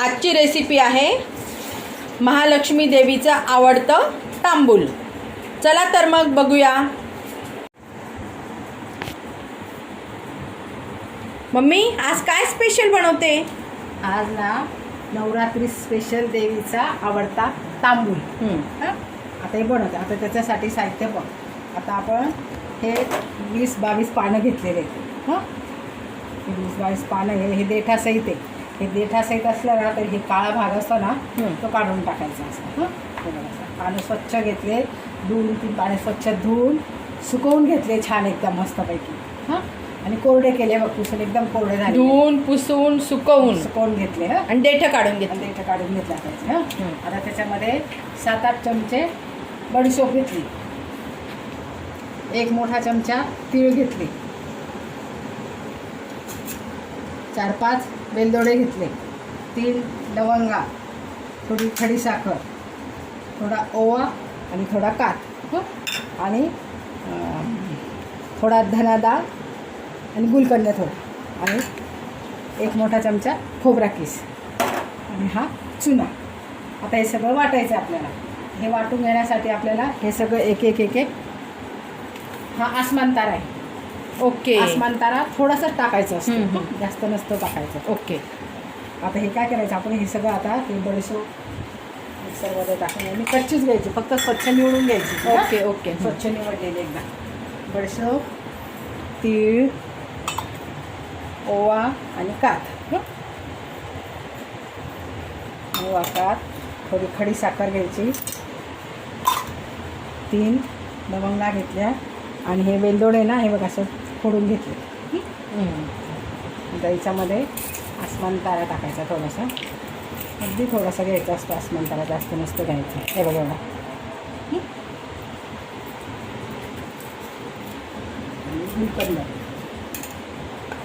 आजची रेसिपी आहे महालक्ष्मी देवीचं आवडतं तांबूल. चला तर मग बघूया. मम्मी आज काय स्पेशल बनवते? आज ना नवरात्री स्पेशल देवीचा आवडता तांबूल? आता हे बनवते. आता त्याच्यासाठी साहित्य बघ आता आपण हे वीस बावीस पानं घेतलेले हं? हे? वीस बावीस पानं हे हे देठासहित आहे. हे देठासहित असलं ना तर हे काळा भाग असतो ना. तो काढून टाकायचा असतो हं? पानं स्वच्छ घेतले दोन तीन पाने स्वच्छ धुवून सुकवून घेतले छान एकदम मस्तपैकी हां आणि कोरडे केले बघ पुसून एकदम कोरडे झाले धुवून पुसून सुकवून सुकवून घेतले हं आणि देठ काढून घेतली इथं काढून घेतला पाहिजे? हं. आता त्याच्यामध्ये सात आठ चमचे बडीशोप घेतली एक मोठा चमचा तीळ घेतली चार पाच वेलदोडे घेतले. तीन लवंगा थोडी खडी साखर थोडा ओवा आणि थोडा कात हं? आणि थोडा धना डाळ आणि गुलकंद थोडा आणि एक मोठा चमचा खोबरा किस आणि हा चुना. आता हे सगळं वाटायचं आपल्याला. हे वाटून घेण्यासाठी आपल्याला हे सगळं एक एक एक एक हा आसमान तारा आहे. ओके. आसमान तारा थोडासा टाकायचं असतं. जास्त नसतं टाकायचं. ओके. आता हे काय करायचं? आपण हे सगळं आता हे बडीशो मिक्सरमध्ये टाकून आणि कच्चीच घ्यायची. फक्त स्वच्छ निवडून घ्यायची? Okay okay. स्वच्छ निवडलेली एकदा. बडीशोप तीळ ओवा आणि कात? ओवा कात थोडी खडी साखर घ्यायची. तीन लवंगा घेतल्या. आणि हे वेलदोडे ना हे बघ असं फोडून घेतले. आता याच्यामध्ये आसमान तारा टाकायचा थोडासा अगदी थोडासा घ्यायचा असतो आसमान तारा जास्त नसतं घ्यायचं हे बघा एवढा? आणि गुलकंद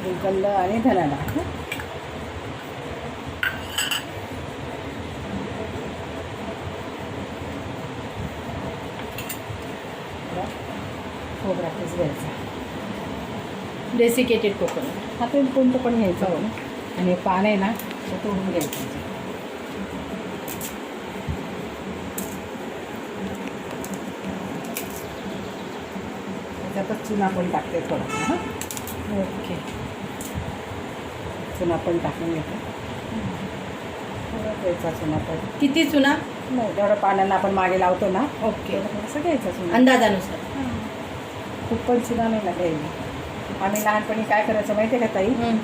गुलकंद आणि धनाडा हं? थोडा खोबरा घ्यायचा डेसिकेटेड कोकोनट हातून कोणतं पण घ्यायचं हो. आणि पान आहे ना ते तोडून घ्यायचं. त्याच्यातच चुना पण टाकते थोडंसं हां? ओके. चुना पण टाकून घेते. थोडं घ्यायचा चुना पण. किती चुना? नाही जेवढं पाण्याला आपण मागे लावतो ना. ओके. थोडंसं घ्यायचं चुना. अंदाजानुसार. खूप पण चुना नाही घ्यायची आम्ही लहानपणी काय करायचं माहिती आहे का ताई हं.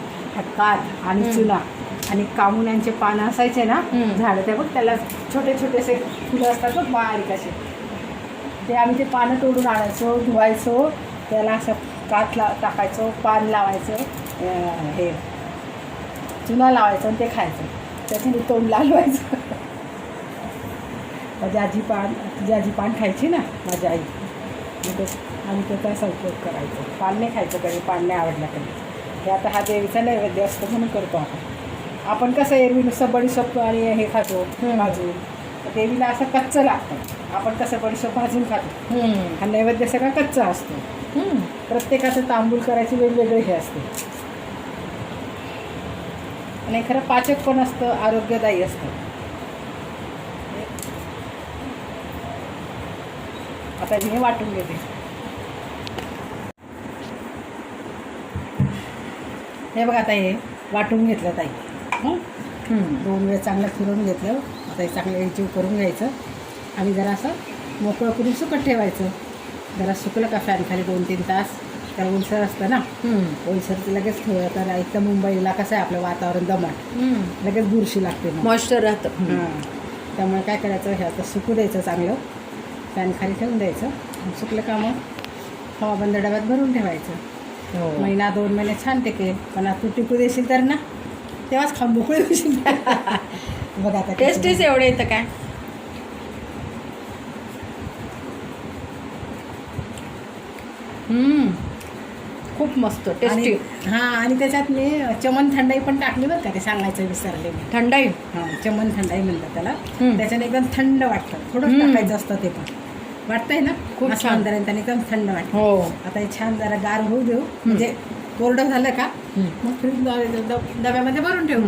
कात आणि. चुना आणि कामुन्यांचे पानं असायचे ना. झाडं ते बघ त्याला छोटे छोटेसे फुलं असतात बघ बारीक असे ते आम्ही ते पानं तोडून आणायचो धुवायचो त्याला असं कात ला टाकायचो पान लावायचं हे चुना लावायचं आणि ते खायचं त्याच्याने तोंड लाल व्हायचं माझी आजी पान तुझी आजी पान खायची ना माझी आई आम्ही त्याचा असा उपयोग करायचो. पान नाही खायचं कधी पान नाही आवडलं कधी. हे आता हा देवीचा नैवेद्य असतो म्हणून करतो आपण. आपण कसं एरवी नुसतं बडीशोप आणि हे खातो. भाजून. देवीला असं कच्चं लागतं. आपण कसं बडीशोप भाजून खातो. हं. नैवेद्य सगळा कच्चा असतो. हं. प्रत्येकाचं तांबूल करायची वेगवेगळे हे असते. आणि खरं पाचक पण असतं आरोग्यदायी असतं. आता मी हे वाटून घेते. हे बघा आता हे वाटून घेतलं ताई. हं? दोन वेळ चांगलं फिरून घेतलं. आता हे चांगलं एकजीव करून घ्यायचं. आणि जरा असं मोकळं करून सुकत ठेवायचं. जरा सुकलं का फॅन खाली दोन तीन तास? त्याला उलसर असतं ना. ओलसरचं लगेच ठेवलं तर एक तर मुंबईला कसं आहे आपलं वातावरण दमट. हं. लगेच बुरशी लागते मॉइश्चर राहतं. हं. त्यामुळे काय करायचं हे आता सुकू द्यायचं चांगलं. फॅन खाली ठेवून द्यायचं. सुकलं का मग? हवा बंद डब्यात भरून ठेवायचं. हो. महिना दोन महिने छान टिकेल पण आता तू टिकू देशील तर ना तेव्हाच खाऊन मोकळी होशील. बघा आता किती- टेस्टीच एवढं येतं काय? हं. खूप मस्त टेस्टी आणि हां आणि त्याच्यात मी चमन थंडाई पण टाकली बरं का ते सांगायचं विसरले मी. थंडाई? हां चमन थंडाई म्हणतात त्याला. हम्म. त्याच्याने एकदम थंड वाटतं. थोडं हम्म. टाकायचं असतं ते पण. वाटतंय ना? खूप असं छान. अंधाराने त्याने एकदम थंड वाटतं हो. आता हे छान जरा गार होऊ देऊ. म्हणजे कोरडं झालं का? हम्म. मग फ्रीज डब्यामध्ये भरून ठेवू